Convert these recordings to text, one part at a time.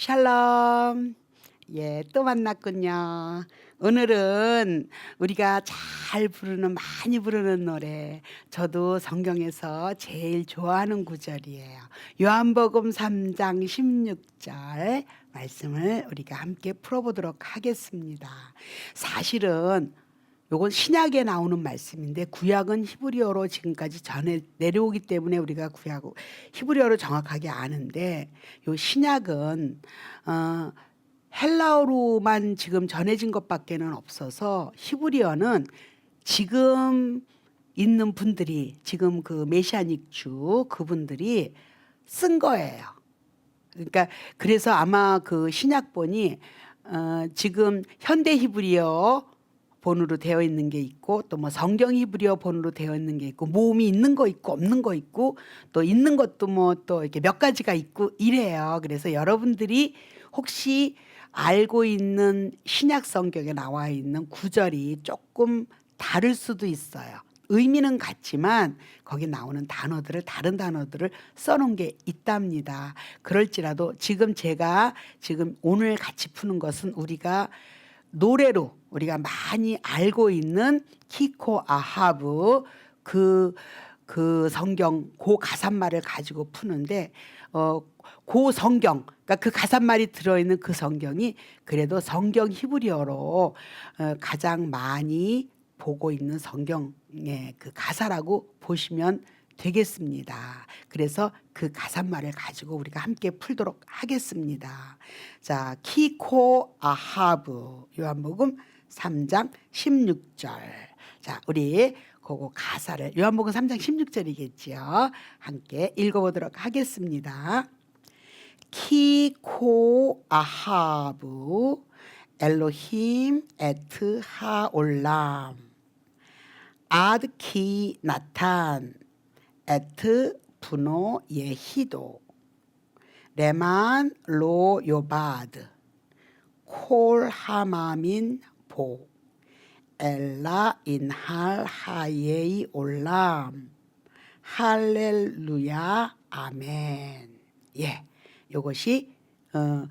샬롬. 예, 또 만났군요. 오늘은 우리가 잘 부르는, 많이 부르는 노래. 저도 성경에서 제일 좋아하는 구절이에요. 요한복음 3장 16절 말씀을 우리가 함께 풀어보도록 하겠습니다. 사실은 요건 신약에 나오는 말씀인데 구약은 히브리어로 지금까지 전해 내려오기 때문에 우리가 구약 히브리어로 정확하게 아는데 요 신약은 어 헬라어로만 지금 전해진 것밖에는 없어서 히브리어는 지금 있는 분들이 지금 그 메시아닉 주 그분들이 쓴 거예요. 그러니까 그래서 아마 그 신약본이 어 지금 현대 히브리어 본으로 되어 있는 게 있고 또 뭐 성경 히브리어 본으로 되어 있는 게 있고 모음이 있는 거 있고 없는 거 있고 또 있는 것도 뭐 또 이렇게 몇 가지가 있고 이래요. 그래서 여러분들이 혹시 알고 있는 신약 성경에 나와 있는 구절이 조금 다를 수도 있어요. 의미는 같지만 거기 나오는 단어들을 다른 단어들을 써놓은 게 있답니다. 그럴지라도 지금 제가 지금 오늘 같이 푸는 것은 우리가 노래로 우리가 많이 알고 있는 키코 아하브 그, 그 성경 그 가사말을 가지고 푸는데 어, 그 성경 그러니까 그 가사말이 들어있는 그 성경이 그래도 성경 히브리어로 어, 가장 많이 보고 있는 성경의 그 가사라고 보시면 되겠습니다. 그래서 그 가사말을 가지고 우리가 함께 풀도록 하겠습니다. 자, 키코 아하브 요한복음 3장 16절. 자, 우리 그거 가사를 요한복음 3장 16절이겠지요. 함께 읽어보도록 하겠습니다. 키코 아하브 엘로힘 에트 하올람 아드키 나탄 에트 분노 예히도 레만 로 요바드 콜 하마민 보 엘라 인할 하예이 올람 할렐루야 아멘 예 요것이 어,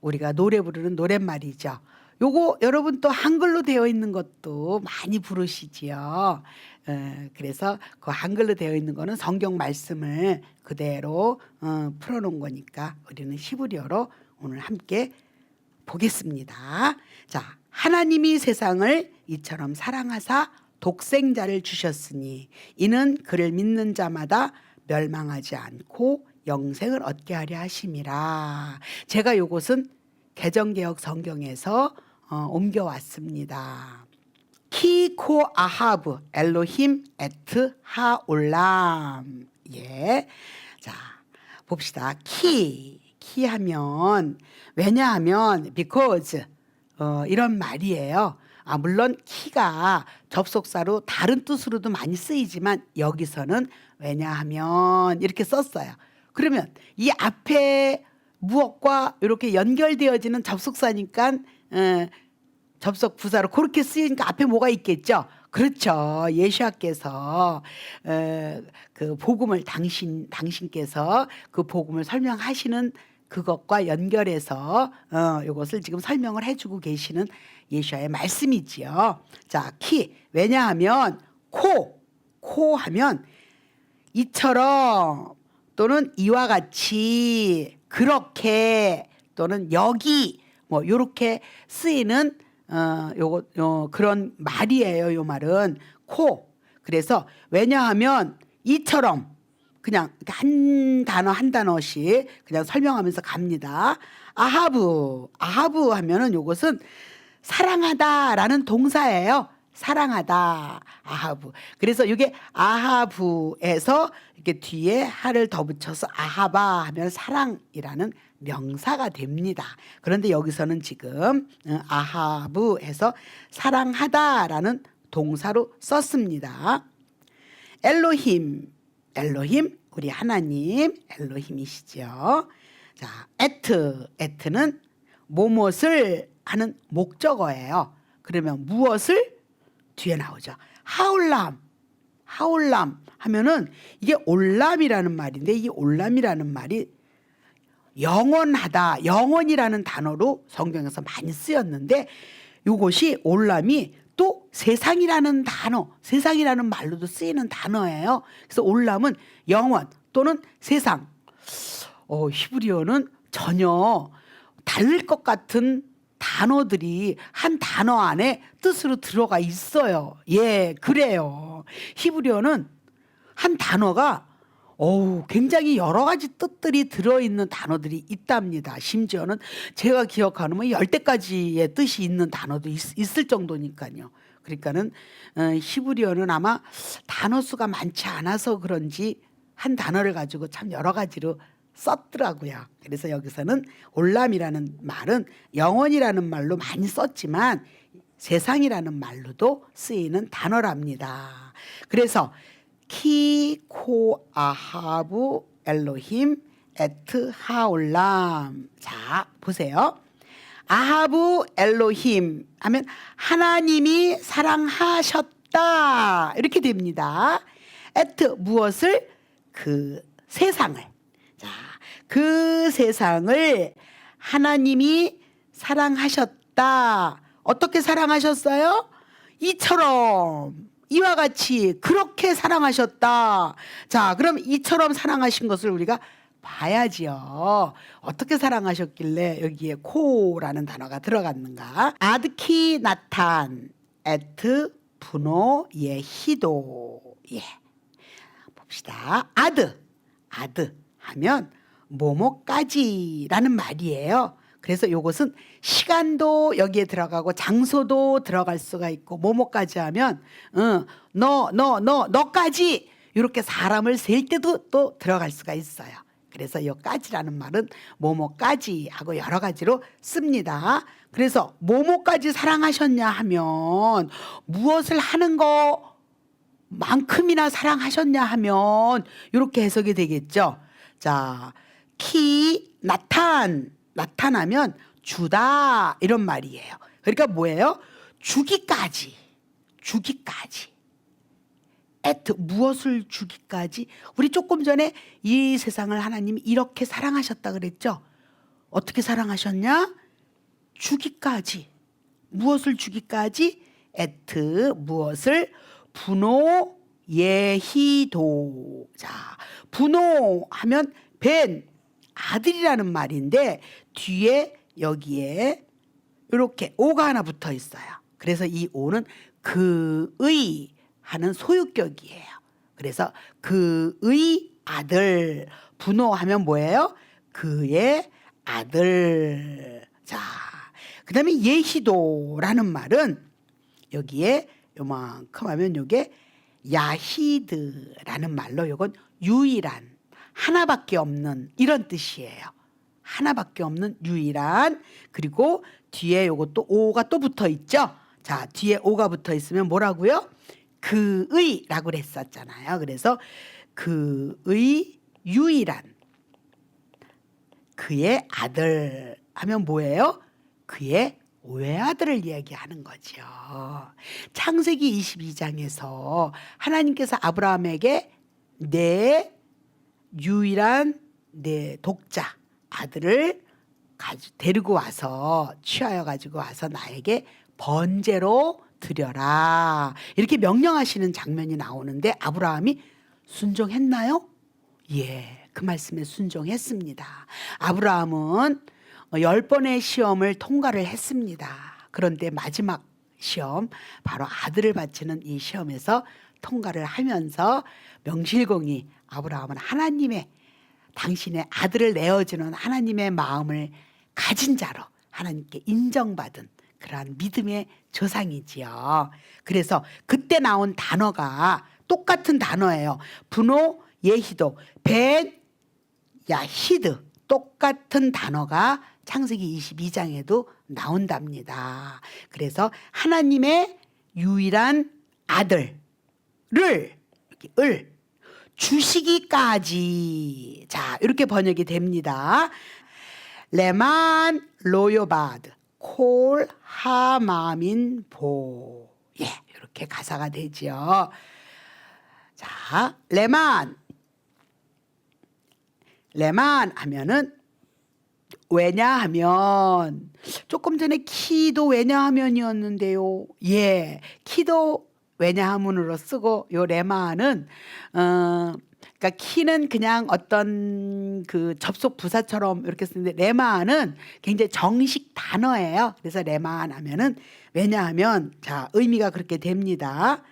우리가 노래 부르는 노랫말이죠. 요거 여러분 또 한글로 되어 있는 것도 많이 부르시지요. 어, 그래서 그 한글로 되어 있는 거는 성경 말씀을 그대로 어, 풀어놓은 거니까 우리는 히브리어로 오늘 함께 보겠습니다. 자, 하나님이 세상을 이처럼 사랑하사 독생자를 주셨으니 이는 그를 믿는 자마다 멸망하지 않고 영생을 얻게 하려 하심이라. 제가 요것은 개정개혁 성경에서 어, 옮겨왔습니다. 키코 아하브 엘로힘 에트 하올람. 예. 자, 봅시다. 키. 키 하면 왜냐하면 because 어, 이런 말이에요. 아, 물론 키가 접속사로 다른 뜻으로도 많이 쓰이지만 여기서는 왜냐하면 이렇게 썼어요. 그러면 이 앞에 무엇과 이렇게 연결되어지는 접속사니까 어, 접속 부사로 그렇게 쓰이니까 앞에 뭐가 있겠죠? 그렇죠. 예수님께서 어, 그 복음을 당신 당신께서 그 복음을 설명하시는 그것과 연결해서 어, 이것을 지금 설명을 해주고 계시는 예수의 말씀이지요. 자, 키 왜냐하면 코, 코 하면 이처럼 또는 이와 같이 그렇게 또는 여기 뭐 요렇게 쓰이는 어 요거 요 그런 말이에요. 요 말은 코. 그래서 왜냐하면 이처럼 그냥 한 단어 한 단어씩 그냥 설명하면서 갑니다. 아하브 아하브 하면은 요것은 사랑하다라는 동사예요. 사랑하다 아하브. 그래서 이게 아하브에서 이렇게 뒤에 하를 더 붙여서 아하바 하면 사랑이라는 명사가 됩니다. 그런데 여기서는 지금 어, 아하브에서 사랑하다라는 동사로 썼습니다. 엘로힘, 엘로힘 우리 하나님 엘로힘이시죠. 자, 에트, 에트는 무엇을 하는 목적어예요. 그러면 무엇을 뒤에 나오죠. 하올람, 하올람 하면은 이게 올람이라는 말인데 이 올람이라는 말이 영원하다, 영원이라는 단어로 성경에서 많이 쓰였는데 이것이 올람이 또 세상이라는 단어, 세상이라는 말로도 쓰이는 단어예요. 그래서 올람은 영원 또는 세상. 어, 히브리어는 전혀 다를 것 같은 단어들이 한 단어 안에 뜻으로 들어가 있어요. 예, 그래요. 히브리어는 한 단어가 어우, 굉장히 여러 가지 뜻들이 들어있는 단어들이 있답니다. 심지어는 제가 기억하는 뭐 열대 가지의 뜻이 있는 단어도 있, 을 정도니까요. 그러니까는 어, 히브리어는 아마 단어 수가 많지 않아서 그런지 한 단어를 가지고 참 여러 가지로 썼더라고요. 그래서 여기서는 올람이라는 말은 영원이라는 말로 많이 썼지만 세상이라는 말로도 쓰이는 단어랍니다. 그래서 키 코 아하부 엘로힘 에트 하올람. 자, 보세요. 아하부 엘로힘 하면 하나님이 사랑하셨다. 이렇게 됩니다. 에트 무엇을 그 세상을 자, 그 세상을 하나님이 사랑하셨다. 어떻게 사랑하셨어요? 이처럼 이와 같이 그렇게 사랑하셨다. 자, 그럼 이처럼 사랑하신 것을 우리가 봐야지요. 어떻게 사랑하셨길래 여기에 코라는 단어가 들어갔는가? 아드키 나탄 에트 분노 예히도 예 봅시다. 아드 아드 하면 뭐뭐까지라는 말이에요. 그래서 요것은 시간도 여기에 들어가고 장소도 들어갈 수가 있고 뭐뭐까지 하면 어, 너, 너, 너, 너까지 이렇게 사람을 셀 때도 또 들어갈 수가 있어요. 그래서 요까지라는 말은 뭐뭐까지 하고 여러 가지로 씁니다. 그래서 뭐뭐까지 사랑하셨냐 하면 무엇을 하는 거 만큼이나 사랑하셨냐 하면 이렇게 해석이 되겠죠. 자, 키 나탄 나타나면 주다 이런 말이에요. 그러니까 뭐예요? 주기까지 주기까지 에트 무엇을 주기까지 우리 조금 전에 이 세상을 하나님이 이렇게 사랑하셨다 그랬죠. 어떻게 사랑하셨냐? 주기까지 무엇을 주기까지 에트 무엇을 분노 예희도 자 분노하면 벤 아들이라는 말인데 뒤에 여기에 이렇게 오가 하나 붙어 있어요. 그래서 이 오는 그의 하는 소유격이에요. 그래서 그의 아들 분노하면 뭐예요? 그의 아들. 자, 그다음에 예히도라는 말은 여기에 요만큼 하면 요게 야히드라는 말로 요건 유일한 하나밖에 없는 이런 뜻이에요. 하나밖에 없는 유일한 그리고 뒤에 요것도 오가 또 붙어 있죠. 자, 뒤에 오가 붙어 있으면 뭐라고요? 그의라고 했었잖아요. 그래서 그의 유일한 그의 아들 하면 뭐예요? 그의 외아들을 이야기하는 거죠. 창세기 22장에서 하나님께서 아브라함에게 내 유일한 내 독자 아들을 가지, 데리고 와서 취하여 가지고 와서 나에게 번제로 드려라 이렇게 명령하시는 장면이 나오는데 아브라함이 순종했나요? 예, 그 말씀에 순종했습니다. 아브라함은 열 번의 시험을 통과를 했습니다. 그런데 마지막 시험, 바로 아들을 바치는 이 시험에서 통과를 하면서 명실공히 아브라함은 하나님의 당신의 아들을 내어주는 하나님의 마음을 가진 자로 하나님께 인정받은 그러한 믿음의 조상이지요. 그래서 그때 나온 단어가 똑같은 단어예요. 분노 예히도 벤 야히드 똑같은 단어가 창세기 22장에도 나온답니다. 그래서 하나님의 유일한 아들을 이렇게 을 주시기까지 자 이렇게 번역이 됩니다. 레만 로요바드 콜 하마민 보. 예, 이렇게 가사가 되죠. 자, 레만. 레만 하면은 왜냐하면 조금 전에 키도 왜냐하면이었는데요. 예, 키도 왜냐하면으로 쓰고 요 레마는 어 그러니까 키는 그냥 어떤 그 접속 부사처럼 이렇게 쓰는데 레마는 굉장히 정식 단어예요. 그래서 레마안 하면은 왜냐하면 자 의미가 그렇게 됩니다.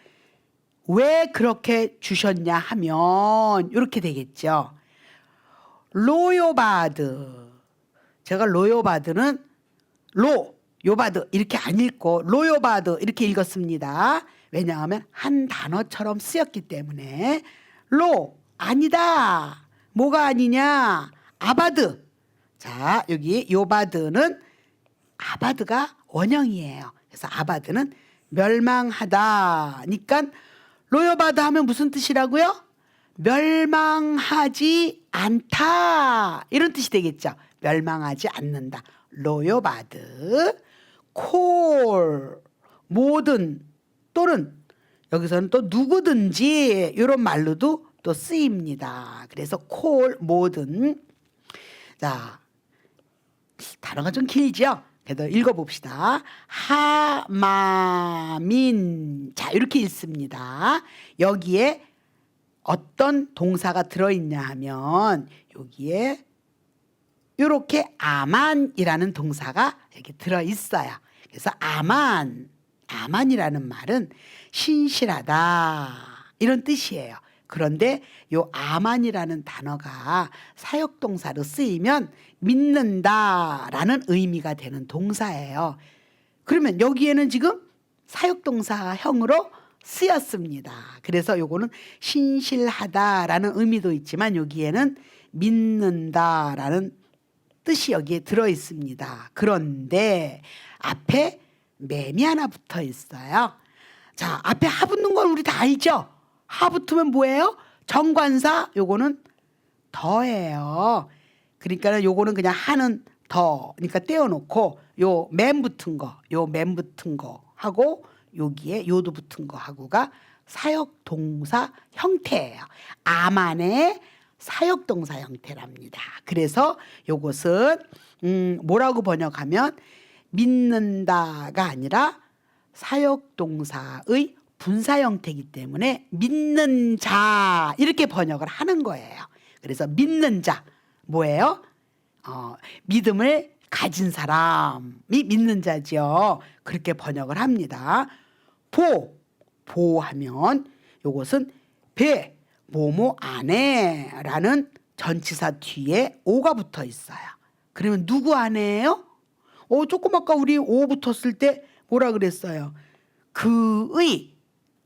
왜 그렇게 주셨냐 하면 이렇게 되겠죠. 로요바드. 제가 로요바드는 로 요바드 이렇게 안 읽고 로요바드 이렇게 읽었습니다. 왜냐하면 한 단어처럼 쓰였기 때문에 로 아니다. 뭐가 아니냐? 아바드. 자, 여기 요바드는 아바드가 원형이에요. 그래서 아바드는 멸망하다니까 로요바드 하면 무슨 뜻이라고요? 멸망하지 않다 이런 뜻이 되겠죠. 멸망하지 않는다. 로요바드 콜 모든 또는 여기서는 또 누구든지 이런 말로도 또 쓰입니다. 그래서 콜 모든 자 단어가 좀 길죠. 그래도 읽어봅시다. 하마민 자 이렇게 읽습니다. 여기에 어떤 동사가 들어있냐 하면 여기에 이렇게 아만이라는 동사가 여기 들어 있어요. 그래서 아만, 아만이라는 말은 신실하다 이런 뜻이에요. 그런데 요 아만이라는 단어가 사역 동사로 쓰이면 믿는다라는 의미가 되는 동사예요. 그러면 여기에는 지금 사역 동사형으로 쓰였습니다. 그래서 요거는 신실하다라는 의미도 있지만 여기에는 믿는다라는 뜻이 여기에 들어 있습니다. 그런데 앞에 맴이 하나 붙어 있어요. 자, 앞에 하 붙는 건 우리 다 알죠? 하 붙으면 뭐예요? 정관사 요거는 더예요. 그러니까 요거는 그냥 하는 더. 그러니까 떼어놓고 요 맨 붙은 거, 요 맨 붙은 거 하고 여기에 요도 붙은 거 하고가 사역 동사 형태예요. 아만의 사역 동사 형태랍니다. 그래서 요것은 음 뭐라고 번역하면 믿는다가 아니라 사역 동사의 분사 형태이기 때문에 믿는 자 이렇게 번역을 하는 거예요. 그래서 믿는 자 뭐예요? 어, 믿음을 가진 사람이 믿는 자지요. 그렇게 번역을 합니다. 보 보하면 요것은 배 뭐뭐 안에라는 전치사 뒤에 오가 붙어 있어요. 그러면 누구 안에요? 어 조금 아까 우리 오 붙었을 때 뭐라 그랬어요? 그의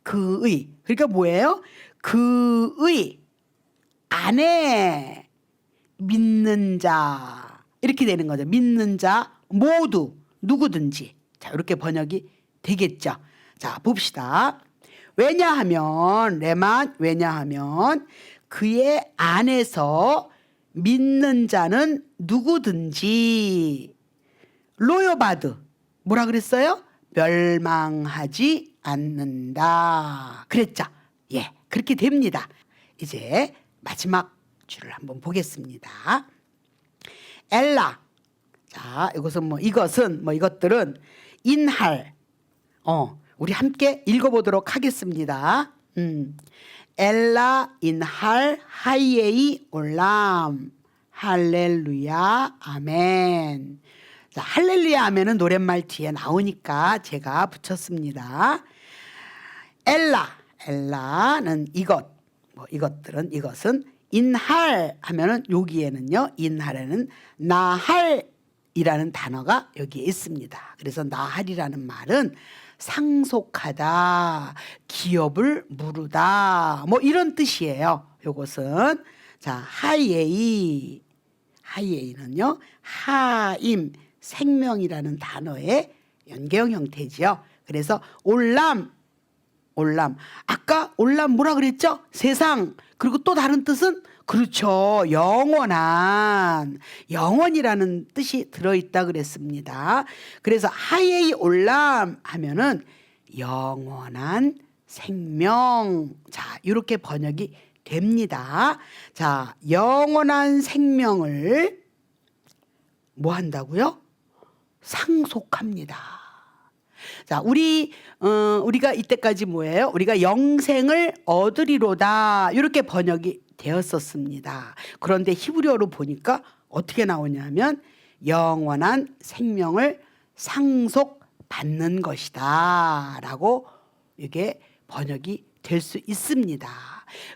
그의 그러니까 뭐예요? 그의 안에 믿는 자 이렇게 되는 거죠. 믿는 자 모두 누구든지 자 이렇게 번역이 되겠죠. 자 봅시다. 왜냐하면 레만 왜냐하면 그의 안에서 믿는 자는 누구든지 로요바드 뭐라 그랬어요? 멸망하지 않는다. 그랬죠? 예, 그렇게 됩니다. 이제 마지막 줄을 한번 보겠습니다. 엘라. 자, 이것은 뭐 이것은 뭐 이것들은 인할. 어, 우리 함께 읽어보도록 하겠습니다. 음, 엘라 인할 하이에이 올람 할렐루야 아멘. 자, 할렐루야 아멘은 노랫말 뒤에 나오니까 제가 붙였습니다. 엘라 엘라는 이것 뭐 이것들은 이것은 인할 하면은 여기에는요 인할에는 나할이라는 단어가 여기에 있습니다. 그래서 나할이라는 말은 상속하다, 기업을 무르다, 뭐 이런 뜻이에요. 요것은 자 하이에이 하이에이는요 하임 생명이라는 단어의 연계형 형태지요. 그래서 올람 올람 아까 올람 뭐라 그랬죠? 세상 그리고 또 다른 뜻은 그렇죠 영원한 영원이라는 뜻이 들어 있다 그랬습니다. 그래서 하예이 올람 하면은 영원한 생명 자 이렇게 번역이 됩니다. 자 영원한 생명을 뭐 한다고요? 상속합니다. 자, 우리 어, 우리가 이때까지 뭐예요? 우리가 영생을 얻으리로다 이렇게 번역이 되었었습니다. 그런데 히브리어로 보니까 어떻게 나오냐면 영원한 생명을 상속받는 것이다라고 이게 번역이 될 수 있습니다.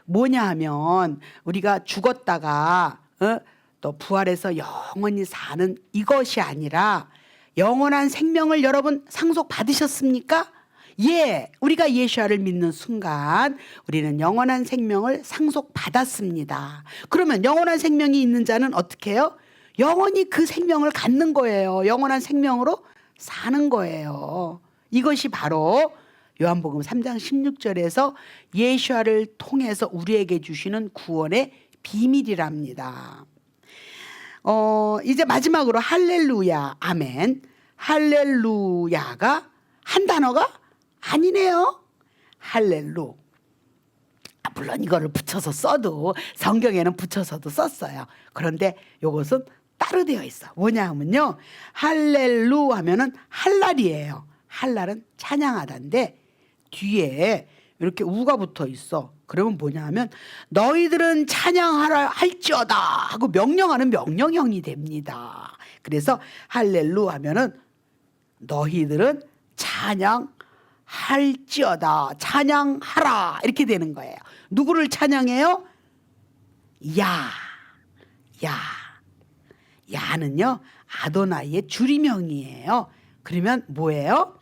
뭐냐 하면 우리가 죽었다가 어? 또 부활해서 영원히 사는 이것이 아니라 영원한 생명을 여러분 상속 받으셨습니까? 예, 우리가 예수를 믿는 순간 우리는 영원한 생명을 상속 받았습니다. 그러면 영원한 생명이 있는 자는 어떻게 해요? 영원히 그 생명을 갖는 거예요. 영원한 생명으로 사는 거예요. 이것이 바로 요한복음 3장 16절에서 예수를 통해서 우리에게 주시는 구원의 비밀이랍니다. 어, 이제 마지막으로 할렐루야, 아멘. 할렐루야가 한 단어가 아니네요. 할렐루. 아, 물론 이거를 붙여서 써도 성경에는 붙여서도 썼어요. 그런데 이것은 따로 되어 있어. 뭐냐 하면요. 할렐루 하면은 할랄이에요. 할랄은 찬양하다인데 뒤에 이렇게 우가 붙어 있어. 그러면 뭐냐 하면 너희들은 찬양하라 할지어다 하고 명령하는 명령형이 됩니다. 그래서 할렐루 하면은 너희들은 찬양할지어다 찬양하라 이렇게 되는 거예요. 누구를 찬양해요? 야, 야, 야는요 아도나이의 줄임명이에요. 그러면 뭐예요?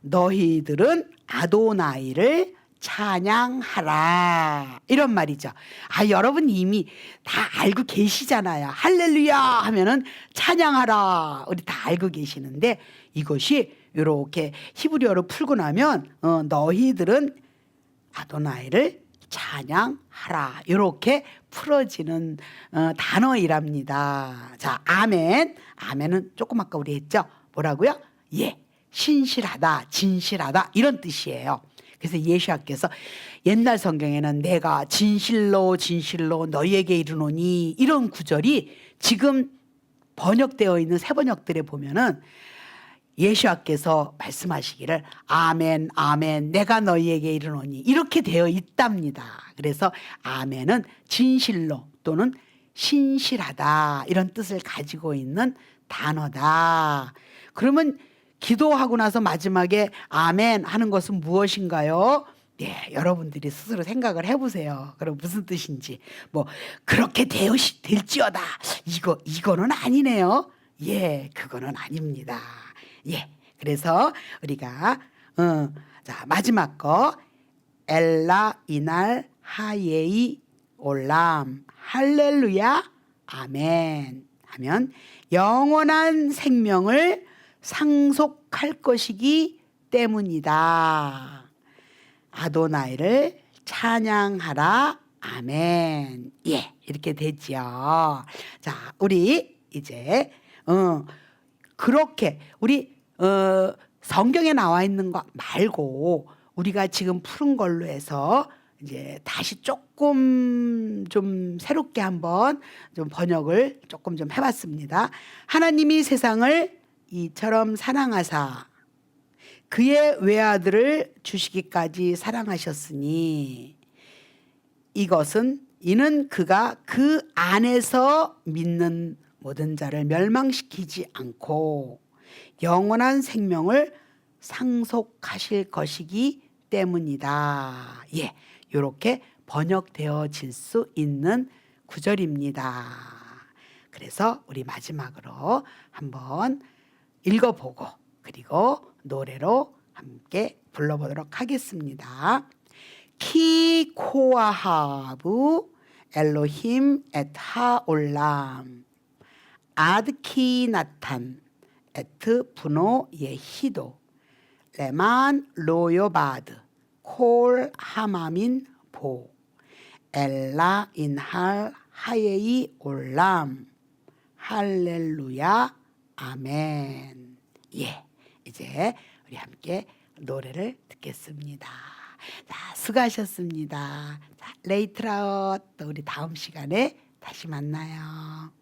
너희들은 아도나이를 찬양하라 이런 말이죠. 아 여러분 이미 다 알고 계시잖아요. 할렐루야 하면은 찬양하라 우리 다 알고 계시는데 이것이 이렇게 히브리어로 풀고 나면 어, 너희들은 아도나이를 찬양하라 이렇게 풀어지는 어, 단어이랍니다. 자 아멘 아멘은 조금 아까 우리 했죠. 뭐라고요? 예 신실하다 진실하다 이런 뜻이에요. 그래서 예수님께서 옛날 성경에는 내가 진실로 진실로 너희에게 이르노니 이런 구절이 지금 번역되어 있는 새 번역들에 보면은 예수님께서 말씀하시기를 아멘 아멘 내가 너희에게 이르노니 이렇게 되어 있답니다. 그래서 아멘은 진실로 또는 신실하다 이런 뜻을 가지고 있는 단어다. 그러면 기도하고 나서 마지막에 아멘 하는 것은 무엇인가요? 네, 여러분들이 스스로 생각을 해보세요. 그럼 무슨 뜻인지. 뭐, 그렇게 되시, 될지어다. 이거, 이거는 아니네요. 예, 그거는 아닙니다. 예. 그래서 우리가, 어, 자, 마지막 거. 엘라 이날 하예이 올람. 할렐루야. 아멘. 하면 영원한 생명을 상속할 것이기 때문이다. 아도나이를 찬양하라. 아멘. 예, 이렇게 되지요. 자, 우리 이제 어 그렇게 우리 어 성경에 나와 있는 것 말고 우리가 지금 푸른 걸로 해서 이제 다시 조금 좀 새롭게 한번 좀 번역을 조금 좀 해봤습니다. 하나님이 세상을 이처럼 사랑하사 그의 외아들을 주시기까지 사랑하셨으니 이것은 이는 그가 그 안에서 믿는 모든 자를 멸망시키지 않고 영원한 생명을 상속하실 것이기 때문이다. 예, 이렇게 번역되어질 수 있는 구절입니다. 그래서 우리 마지막으로 한번 읽어보고 그리고 노래로 함께 불러보도록 하겠습니다. 키 코아하브 엘로힘 엣 하올람. 아드키 나탄 에트 분노 예히도. 레만 로요바드 콜 하마민 보. 엘라 인할 하예이 올람. 할렐루야 아멘. 예. 이제 우리 함께 노래를 듣겠습니다. 자, 수고하셨습니다. 자, 레이트라웃 또 우리 다음 시간에 다시 만나요.